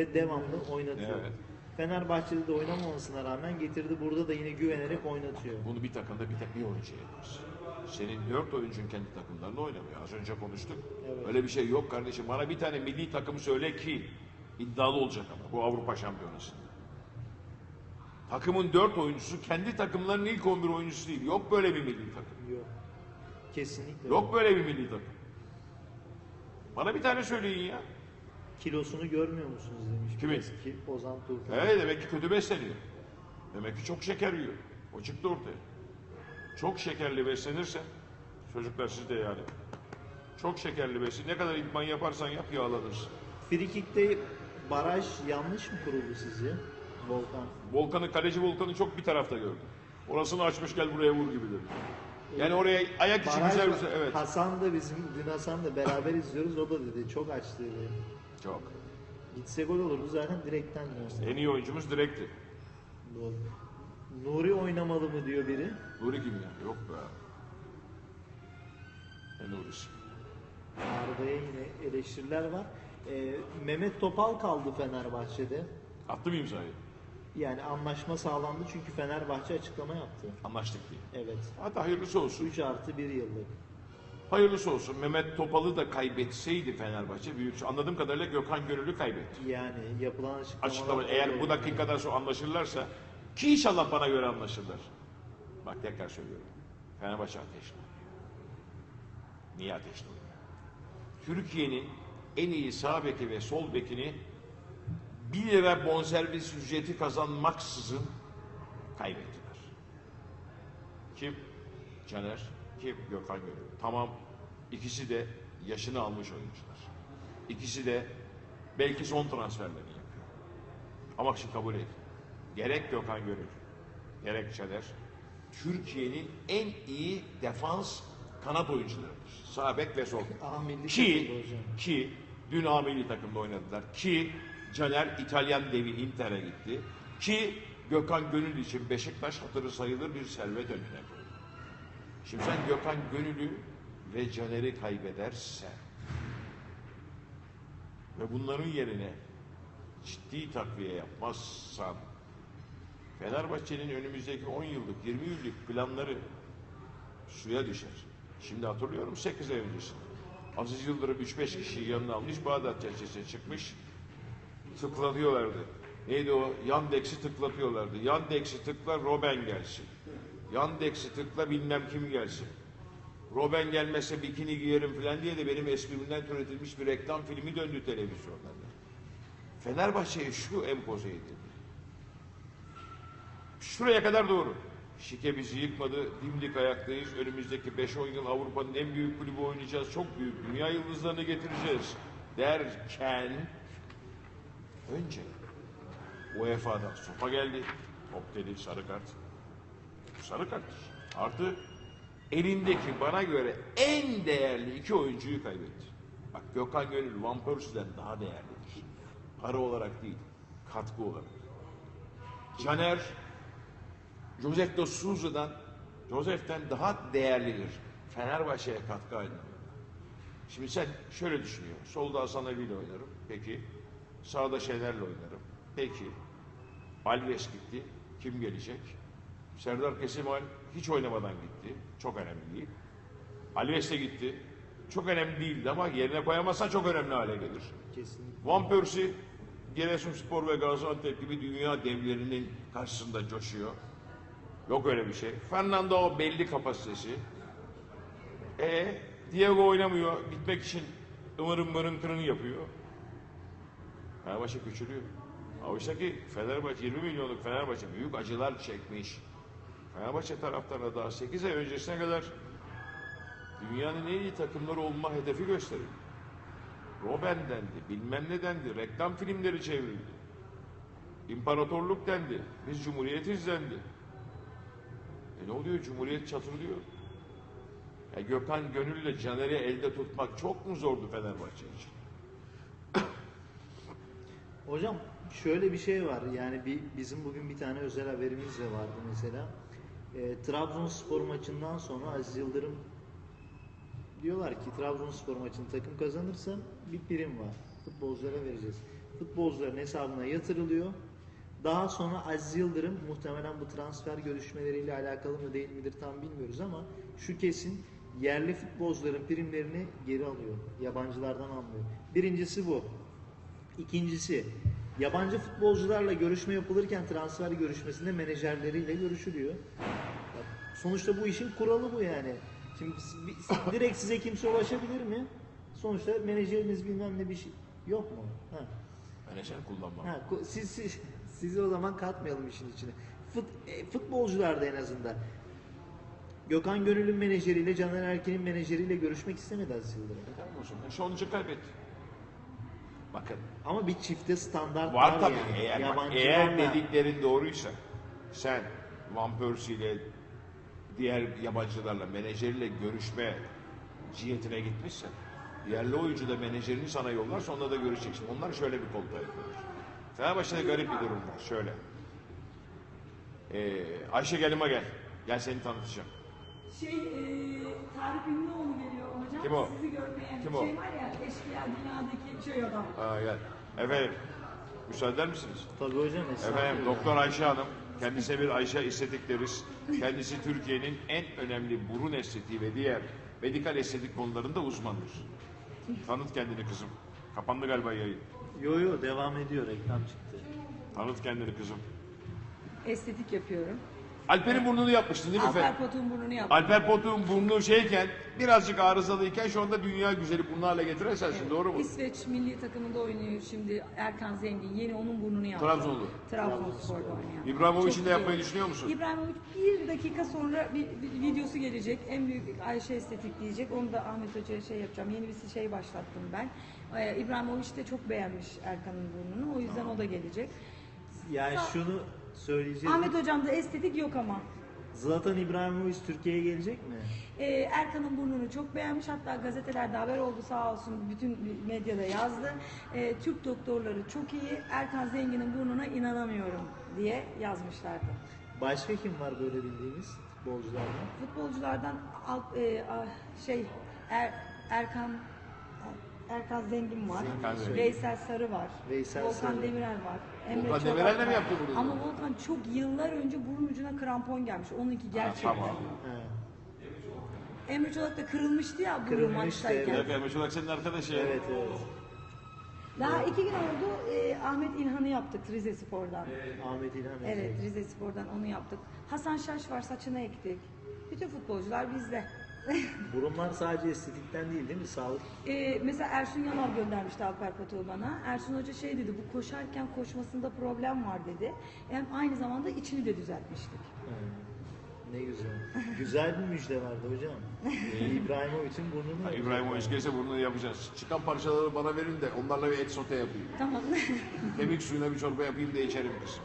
ve devamlı oynatıyor. Evet. Fenerbahçe'de de oynamamasına rağmen getirdi burada da yine güvenerek oynatıyor. Bunu bir takımda bir tek bir oyuncu yapar. Senin dört oyuncun kendi takımlarında oynamıyor. Az önce konuştuk. Evet. Öyle bir şey yok kardeşim. Bana bir tane milli takım söyle ki iddialı olacak ama bu Avrupa Şampiyonası'nda. Takımın dört oyuncusu kendi takımlarının ilk 11 oyuncusu değil. Yok böyle bir milli takım. Yok. Kesinlikle. Yok böyle bir milli takım. Bana bir tane söyleyin ya. Kilosunu görmüyor musunuz demiş. Kimin? Eski Ozan Tufan. Evet demek ki kötü besleniyor. Demek ki çok şeker yiyor. O çıktı ortaya. Çok şekerli beslenirsen, çocuklar siz de yani. Çok şekerli beslen. Ne kadar idman yaparsan yap yağlanırsın. Frikik'te baraj yanlış mı kuruldu sizce? Volkan. Volkan'ı, kaleci Volkan'ı çok bir tarafta gördüm. Orasını açmış gel buraya vur gibi dedi. Yani oraya ayak içi Baraj, güzel güzel. Evet. Hasan da bizim, dün Hasan da beraber izliyoruz. O da dedi çok aç dedi. Çok. Gitse gol olurdu zaten direkten döndü. En iyi oyuncumuz direkti. Doğru. Nuri oynamalı mı diyor biri. Nuri kim ya? Yok be. Ne Nuri'si? Arda'ya yine eleştiriler var. Ee, Mehmet Topal kaldı Fenerbahçe'de. Attı mı imzayı? Yani anlaşma sağlandı çünkü Fenerbahçe açıklama yaptı. Anlaştık diye. Evet. Hadi hayırlısı olsun. 3 artı 1 yıllık. Hayırlısı olsun. Mehmet Topal'ı da kaybetseydi Fenerbahçe büyük. Anladığım kadarıyla Gökhan Gönüllü kaybetti. Yani yapılan açıklamalar... Açıklama eğer bu dakikadan sonra anlaşırlarsa ki inşallah bana göre anlaşırlar. Bak tekrar söylüyorum. Fenerbahçe ateşli. Niye ateşli oynuyor? Türkiye'nin en iyi sağ beki ve sol bekini 1 lira bonservis ücreti kazanmaksızın kaybettiler. Kim? Caner. Kim? Gökhan Gönül. Tamam. ikisi de yaşını almış oyuncular. İkisi de belki son transferlerini yapıyor. Ama şimdi kabul et. Gerek Gökhan Gönül, gerek Caner, Türkiye'nin en iyi defans kanat oyuncularıdır. Sağ bek ve sol bek. Ki, ki dün A milli takımda oynadılar. Ki Caner İtalyan devi Inter'e gitti. Ki Gökhan Gönül için Beşiktaş hatırı sayılır bir servet önüne koydu. Şimdi sen Gökhan Gönül'ü ve Caner'i kaybedersen ve bunların yerine ciddi takviye yapmazsan Fenerbahçe'nin önümüzdeki 10 yıllık, 20 yıllık planları suya düşer. Şimdi hatırlıyorum 8 ay öncesinde. Aziz Yıldırım 3-5 kişiyi yanına almış, Bağdat Çerçevesi'ne çıkmış, tıklatıyorlardı. Neydi o? Yandex'i tıklatıyorlardı. Yandex'i tıkla Robben gelsin. Yandex'i tıkla bilmem kim gelsin. Robben gelmezse bikini giyerim falan diye de benim esprimden türetilmiş bir reklam filmi döndü televizyonlarda. Fenerbahçe'ye şu empoze edildi. Şuraya kadar doğru. Şike bizi yıkmadı, dimdik ayaktayız. Önümüzdeki 5-10 yıl Avrupa'nın en büyük kulübü oynayacağız. Çok büyük dünya yıldızlarını getireceğiz. Derken önce UEFA'dan sopa geldi. Hop dedi sarı kart. Sarı karttır. Artı elindeki bana göre en değerli iki oyuncuyu kaybetti. Bak Gökhan Gönül Van Persie'den daha değerlidir. Para olarak değil, katkı olarak. Caner Josef de Souza'dan Josef'ten daha değerlidir. Fenerbahçe'ye katkı anlamında. Şimdi sen şöyle düşünüyor. Solda Hasan Ali ile oynarım. Peki. Sağda Şener'le oynarım. Peki. Alves gitti. Kim gelecek? Serdar Kesimal hiç oynamadan gitti. Çok önemli değil. Alves de gitti. Çok önemli değildi ama yerine koyamazsan çok önemli hale gelir. Kesinlikle. Van Persie, Giresunspor ve Gaziantep gibi dünya devlerinin karşısında coşuyor. Yok öyle bir şey. Fernando o belli kapasitesi. E Diego oynamıyor. Gitmek için ımırın mırın kırını yapıyor. Fenerbahçe küçülüyor. Oysa ki Fenerbahçe 20 milyonluk Fenerbahçe büyük acılar çekmiş. Fenerbahçe taraftarına daha 8 ay öncesine kadar dünyanın en iyi takımları olma hedefi gösterildi. Robben dendi, bilmem ne dendi, reklam filmleri çevrildi. İmparatorluk dendi, biz cumhuriyetiz dendi. E ne oluyor? Cumhuriyet çatırlıyor. Ya Gökhan Gönül'le Caner'i elde tutmak çok mu zordu Fenerbahçe için? Hocam şöyle bir şey var yani bir, bizim bugün bir tane özel haberimiz de vardı mesela. E, Trabzonspor maçından sonra Aziz Yıldırım diyorlar ki Trabzonspor maçını takım kazanırsa bir prim var. Futbolculara vereceğiz. futbolcuların hesabına yatırılıyor. Daha sonra Aziz Yıldırım muhtemelen bu transfer görüşmeleriyle alakalı mı değil midir tam bilmiyoruz ama şu kesin yerli futbolcuların primlerini geri alıyor. Yabancılardan almıyor. Birincisi bu. İkincisi yabancı futbolcularla görüşme yapılırken transfer görüşmesinde menajerleriyle görüşülüyor. Bak, Sonuçta bu işin kuralı bu yani. Şimdi direkt size kimse ulaşabilir mi? Sonuçta menajeriniz bilmem ne bir şey yok mu? Ha. Menajer kullanmam. Ha, siz, siz- sizi o zaman katmayalım işin içine. Fut, e, futbolcularda en azından. Gökhan Gönül'ün menajeriyle Caner Erkin'in menajeriyle görüşmek istemedi Aziz Yıldırım. Tamam o zaman. İşte onun için kaybetti. Bakın Ama bir çifte standart var var, tabii. yani. Eğer, Yabancılarla- eğer dediklerin doğruysa sen Van Persie ile diğer yabancılarla menajeriyle görüşme cihetine gitmişsen yerli oyuncu da menajerini sana yollarsa onunla da görüşeceksin. Onlar şöyle bir kolpa yapıyorlar. Fenerbahçe'de garip bir durum var. Şöyle. Ee, Ayşe gelime gel. Gel seni tanıtacağım. Şey, e, Tarık Ünlüoğlu geliyor hocam. Kim o? Sizi Kim şey o? var ya, eşkıya dünyadaki şey adam. Aa, gel. Efendim. Müsaade eder misiniz? Tabii hocam. Efendim Doktor Ayşe Hanım, kendisine bir Ayşe estetik deriz. Kendisi Türkiye'nin en önemli burun estetiği ve diğer medikal estetik konularında uzmandır. Tanıt kendini kızım. Kapandı galiba yayın. Yo yo devam ediyor reklam çıktı. Tanıt kendini kızım. Estetik yapıyorum. Alper'in burnunu yapmıştın değil mi Alper efendim? Pot'un burnunu yaptım. Alper Pot'un burnu şeyken, birazcık arızalıyken şu anda dünya güzeli burnu hale getiren sensin, doğru mu? İsveç milli takımında oynuyor şimdi Erkan Zengin. Yeni onun burnunu yaptı. Trabzonlu. Trabzonspor'da oynuyor. İbrahimovic'in Çok de yapmayı iyi. düşünüyor musun? İbrahimovic bir dakika sonra bir, bir videosu gelecek. En büyük Ayşe estetik diyecek. Onu da Ahmet Hoca'ya şey yapacağım. Yeni bir şey başlattım ben. Ee, İbrahimovic de çok beğenmiş Erkan'ın burnunu. O yüzden o da gelecek. Yani şunu söyleyeceğim. Ahmet Hocam'da estetik yok ama. Zlatan İbrahimovic Türkiye'ye gelecek mi? Ee, Erkan'ın burnunu çok beğenmiş. Hatta gazetelerde haber oldu sağ olsun. Bütün medyada yazdı. Ee, Türk doktorları çok iyi. Erkan Zengin'in burnuna inanamıyorum diye yazmışlardı. Başka kim var böyle bildiğimiz futbolculardan? Futbolculardan alt, e, a- şey Er- Erkan Erkan Zengin var. Erkan Zengin. Veysel Sarı var. Veysel Volkan Sarı. Demirel var. Volkan Çolak Demirel de mi yaptı bunu? Ama Volkan çok yıllar önce burun ucuna krampon gelmiş. Onunki gerçekten. tamam. He. Emre Çolak da kırılmıştı ya burun Kırılmıştı, maçtayken. evet. Efendim, Çolak senin arkadaşı. Evet evet. Daha iki gün oldu e, Ahmet İlhan'ı yaptık Rize Spor'dan. Ahmet İlhan Evet Ece. Rize Spor'dan onu yaptık. Hasan Şaş var saçını ektik. Bütün futbolcular bizde. Burunlar sadece estetikten değil değil mi? Sağlık. Ee, mesela Ersun Yanal göndermişti Alper Potuk'u bana. Ersun Hoca şey dedi, bu koşarken koşmasında problem var dedi. Hem aynı zamanda içini de düzeltmiştik. He. Ne güzel. güzel bir müjde vardı hocam. İbrahimovic'in burnunu. Ha, İbrahimovic gelirse burnunu yapacağız. Çıkan parçaları bana verin de onlarla bir et sote yapayım. Tamam. Kemik suyuna bir çorba yapayım da içerim kızım.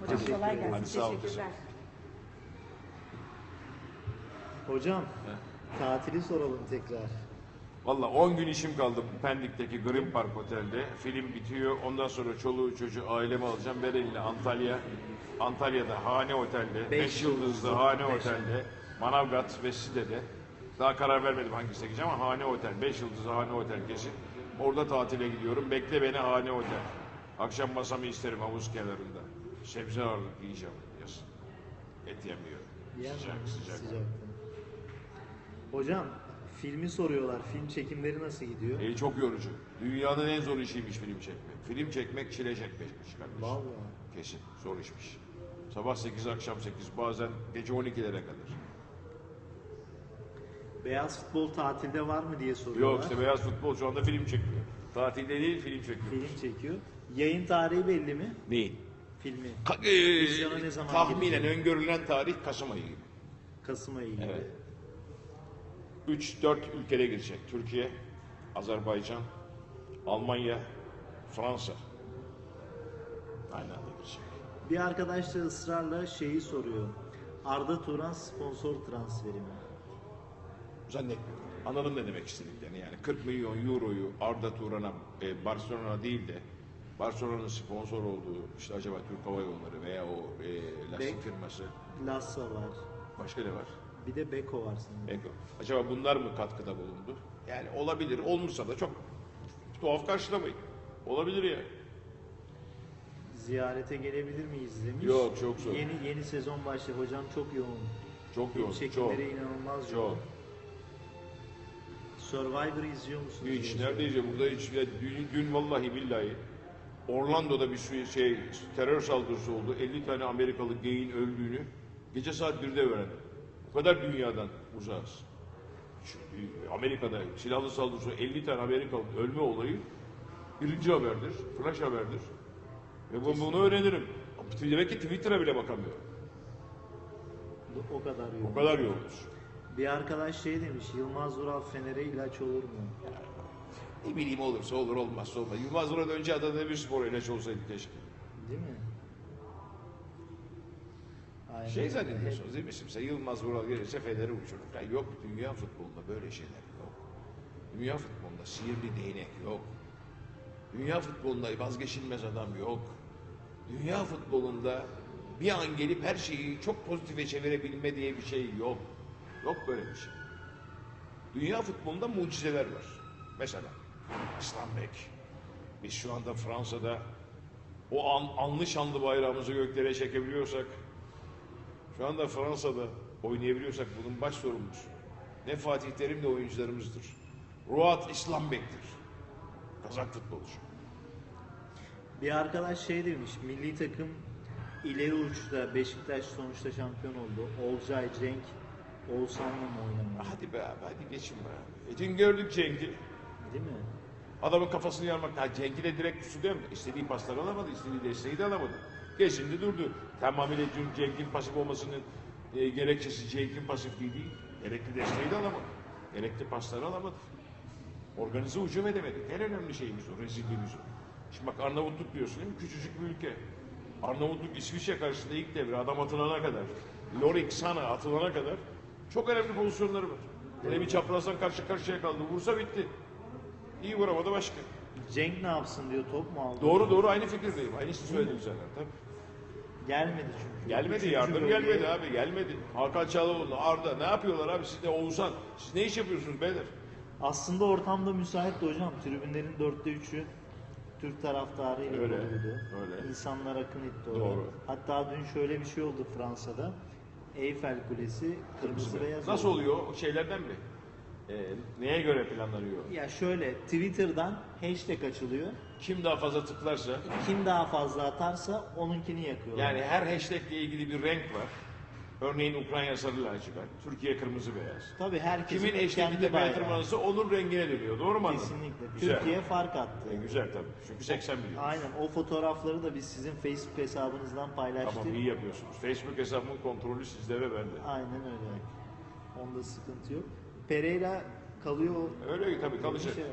Hocam kolay gelsin. Hadi sağ ol. Teşekkürler. Hocam tatili soralım tekrar. Valla 10 gün işim kaldı Pendik'teki Green Park Otel'de. Film bitiyor. Ondan sonra çoluğu çocuğu ailemi alacağım. Berlin'le Antalya. Antalya'da Hane Otel'de. Beş 5 yıldızlı Hane beş Otel'de. Manavgat ve Side'de. Daha karar vermedim hangisine gideceğim ama Hane Otel. 5 yıldızlı Hane Otel kesin. Orada tatile gidiyorum. Bekle beni Hane Otel. Akşam masamı isterim havuz kenarında. Sebze ağırlık yiyeceğim yazın. Et yemiyorum. Mi? Sıcak sıcak. Hocam filmi soruyorlar. Film çekimleri nasıl gidiyor? E, çok yorucu. Dünyanın en zor işiymiş film çekmek. Film çekmek çile çekmekmiş kardeşim. Vallahi. Kesin zor işmiş. Sabah 8 akşam 8 bazen gece 12'lere kadar. Beyaz futbol tatilde var mı diye soruyorlar. Yok işte beyaz futbol şu anda film çekiyor. Tatilde değil film çekiyor. Film çekiyor. Yayın tarihi belli mi? Neyin? Filmi. Ka- e, Vizyona ne zaman tahminen öngörülen tarih Kasım ayı gibi. Kasım ayı gibi. Evet. 3-4 ülkede girecek. Türkiye, Azerbaycan, Almanya, Fransa. Aynı anda girecek. Bir arkadaş da ısrarla şeyi soruyor. Arda Turan sponsor transferi mi? Zannetmiyorum. Anladım ne demek istediklerini yani 40 milyon euroyu Arda Turan'a e, Barcelona değil de Barcelona'nın sponsor olduğu işte acaba Türk Hava Yolları veya o e, lastik firması Lassa var. başka ne var? Bir de Beko var sanırım. Eko. Acaba bunlar mı katkıda bulundu? Yani olabilir. Olmuşsa da çok tuhaf karşılamayın. Olabilir ya. Ziyarete gelebilir miyiz demiş. Yok, çok zor. Yeni yeni sezon başlıyor. Hocam çok yoğun. Çok yoğun. Çok. Çekimleri inanılmaz yoğun. Çok. Survivor'ı izliyor musunuz? Hiç diyor. neredeyse burada hiç ya dün, dün vallahi billahi Orlando'da bir şey, şey terör saldırısı oldu. 50 tane Amerikalı geyin öldüğünü gece saat 1'de öğrendim. O kadar dünyadan uzağız. Amerika'da silahlı saldırısı 50 tane Amerikalı ölme olayı birinci haberdir, flash haberdir. Ve bu- bunu öğrenirim. Demek ki Twitter'a bile bakamıyorum. O kadar yoğun. O kadar yoğunuz. Bir arkadaş şey demiş. Yılmaz Vural Fener'e ilaç olur mu? Ne bileyim olursa olur olmazsa olmaz. Yılmaz Vural önce Adana bir spor ilaç olsaydı keşke. Değil mi? Aynen. Şey zannediyorsunuz değil mi? Şimdi Yılmaz Vural gelirse Fener'i uçurur. Ya yok dünya futbolunda böyle şeyler yok. Dünya futbolunda sihirli değnek yok. Dünya futbolunda vazgeçilmez adam yok. Dünya futbolunda bir an gelip her şeyi çok pozitife çevirebilme diye bir şey yok. Yok böyle bir şey. Dünya futbolunda mucizeler var. Mesela İslam Bek. Biz şu anda Fransa'da o an, anlı şanlı bayrağımızı göklere çekebiliyorsak şu anda Fransa'da oynayabiliyorsak bunun baş sorumlusu ne Fatih Terim ne oyuncularımızdır. Ruat İslam Bek'tir. Kazak futbolcu. Bir arkadaş şey demiş. Milli takım ileri uçta Beşiktaş sonuçta şampiyon oldu. Olcay, Cenk, Oğuzhan'la mı oynamalı? Hadi be abi hadi geçin be. E dün gördük Cenk'i. Değil mi? Adamın kafasını yarmak. Ha Cenk'i de direkt üstü değil mi? İstediği pasları alamadı, istediği desteği de alamadı. Geçindi durdu. Tamamıyla Cenk'in pasif olmasının e, gerekçesi Cenk'in pasifliği değil. Gerekli desteği de alamadı. Gerekli pasları alamadı. Organize hücum edemedik. En önemli şeyimiz o, rezilliğimiz o. Şimdi bak Arnavutluk diyorsun değil mi? Küçücük bir ülke. Arnavutluk İsviçre karşısında ilk devre adam atılana kadar, Lorik sana atılana kadar çok önemli pozisyonları var. Böyle bir çaprazdan karşı karşıya kaldı. Vursa bitti. İyi vuramadı başka. Cenk ne yapsın diyor top mu aldı? Doğru doğru aynı fikirdeyim. Aynısını söyledim sana. Tabii. Gelmedi çünkü. Gelmedi Üçüncü yardım bölgeye- gelmedi abi gelmedi. Hakan Çalhanoğlu, Arda ne yapıyorlar abi siz de Oğuzhan. Siz ne iş yapıyorsunuz beyler? Aslında ortamda müsaitti hocam. Tribünlerin dörtte üçü Türk taraftarıyla Öyle, doluydu. öyle. İnsanlar akın etti oraya. Doğru. Hatta dün şöyle bir şey oldu Fransa'da. Eyfel Kulesi kırmızı beyaz Nasıl oldu. oluyor? O şeylerden mi? Ee, neye göre planlanıyor? Ya şöyle Twitter'dan hashtag açılıyor. Kim daha fazla tıklarsa Kim daha fazla atarsa onunkini yakıyorlar. yani her hashtag ile ilgili bir renk var. Örneğin Ukrayna sarı lacivert, Türkiye kırmızı beyaz. Tabii herkesin Kimin kendi tepeye tırmanırsa onun rengine dönüyor. Doğru mu anladım? Kesinlikle. Güzel. Türkiye fark attı. E, güzel tabii. Çünkü 80 milyon. Aynen o fotoğrafları da biz sizin Facebook hesabınızdan paylaştık. Tamam iyi yapıyorsunuz. Facebook hesabımın kontrolü sizde ve bende. Aynen öyle. Onda sıkıntı yok. Pereira kalıyor. Öyle tabii kalacak. Şey var.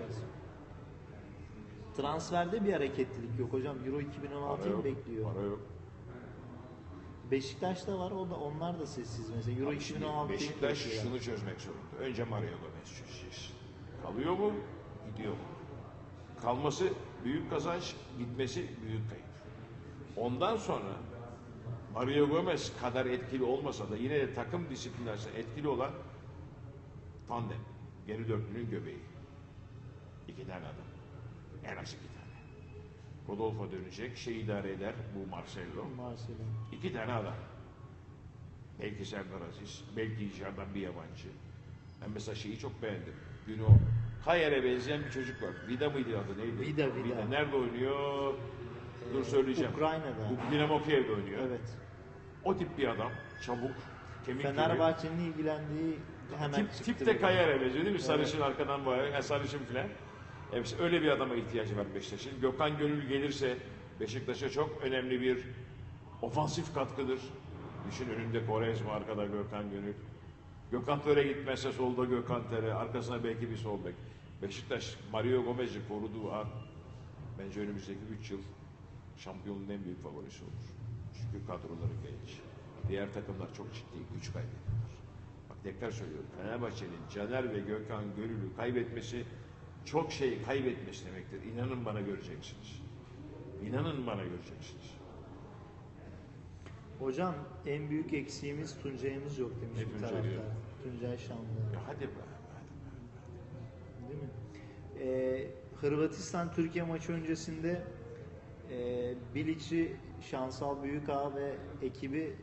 Transferde bir hareketlilik yok hocam. Euro Para 2016'yı yok. bekliyor. Para yok. Beşiktaş'ta var. O da onlar da sessiz mesela. Euro Abi şimdi 2016'yı Beşiktaş şunu çözmek zorunda. Önce Mario Gomez çözeceğiz. Kalıyor mu? Gidiyor mu? Kalması büyük kazanç, gitmesi büyük kayıp. Ondan sonra Mario Gomez kadar etkili olmasa da yine de takım disiplinlerse etkili olan tandem. Geri dörtlünün göbeği. İki tane adam. En az iki tane. Rodolfo dönecek, şey idare eder bu Marcelo. Marcelo. İki tane adam. Belki Serdar Aziz, belki dışarıdan bir yabancı. Ben mesela şeyi çok beğendim. Dün o Kayer'e benzeyen bir çocuk var. Vida mıydı adı neydi? Vida, Vida. Nerede oynuyor? Dur söyleyeceğim. Ukrayna'da. Bu Dinamo Kiev'de oynuyor. Evet. O tip bir adam. Çabuk. Kemik. Fenerbahçe'nin ilgilendiği hemen Tip, tip de. Kayer'e benziyor değil mi? Sarışın arkadan var. Yani sarışın filan. Evet, işte öyle bir adama ihtiyacı var Beşiktaş'ın. Gökhan Gönül gelirse Beşiktaş'a çok önemli bir ofansif katkıdır. Düşün önünde Korezma, arkada Gökhan Gönül. Gökhan Töre gitmezse solda Gökhan Töre, arkasına belki bir sol bek. Beşiktaş Mario Gomez'i koruduğu an bence önümüzdeki 3 yıl şampiyonluğun en büyük favorisi olur. Çünkü kadroları genç. Diğer takımlar çok ciddi güç kaybediyorlar. Tekrar söylüyorum. Fenerbahçe'nin Caner ve Gökhan Gönül'ü kaybetmesi çok şey kaybetmesi demektir. İnanın bana göreceksiniz. İnanın bana göreceksiniz. Hocam en büyük eksiğimiz Tuncay'ımız yok demiş Ne bir Tuncay taraftar. Tuncay Şanlı. Ya hadi be. hadi be. Değil mi? Ee, Hırvatistan Türkiye maçı öncesinde e, Bilic'i Şansal Büyükağa ve ekibi